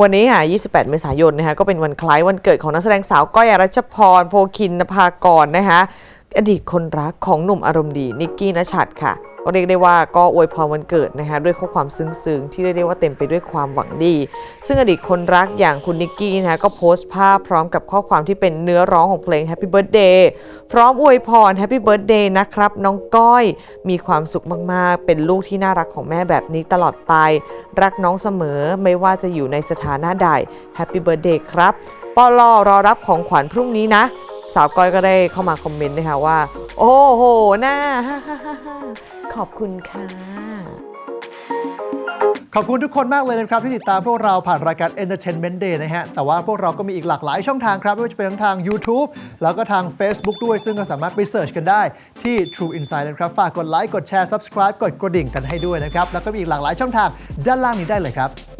วันนี้ค่ะ 28 เมษายนนะคะก็เป็นวันคล้ายวันเกิดของนักแสดงสาวก้อยรัชพร โพคินนภากรนะคะอดีตคนรักของหนุ่มอารมณ์ดีนิกกี้นชัดค่ะ ก็เรียกได้ว่าก็อวยพรวันเกิดนะคะด้วยข้อความซึ้งๆ ที่เรียกได้ว่าเต็มไปด้วยความหวังดี ซึ่งอดีตคนรักอย่างคุณนิกกี้นะคะก็โพสต์ภาพพร้อมกับข้อความที่เป็นเนื้อร้องของเพลง Happy Birthday พร้อมอวยพร Happy Birthday นะครับ น้องก้อยมีความสุขมากๆ เป็นลูกที่น่ารักของแม่แบบนี้ตลอดไป รักน้องเสมอไม่ว่าจะอยู่ในสถานะใด Happy Birthday ครับปอลอรอรับของขวัญพรุ่งนี้นะ สาวก้อยก็ได้เข้ามาคอมเมนต์นะคะว่า โอ้โหหน้าขอบคุณค่ะ ขอบคุณทุกคนมากเลยนะครับ ที่ติดตามพวกเราผ่านรายการ Entertainment Day นะฮะ แต่ว่าพวกเราก็มีอีกหลากหลายช่องทางครับ ไม่ว่าจะเป็นทั้งทาง YouTube แล้วก็ทาง Facebook ด้วย ซึ่งก็สามารถไปเสิร์ชกันได้ที่ True Insight นะครับ ฝากกดไลค์ กดแชร์ Subscribe กดกระดิ่งกันให้ด้วยนะครับ แล้วก็มีอีกหลากหลายช่องทางด้านล่างนี้ได้เลยครับ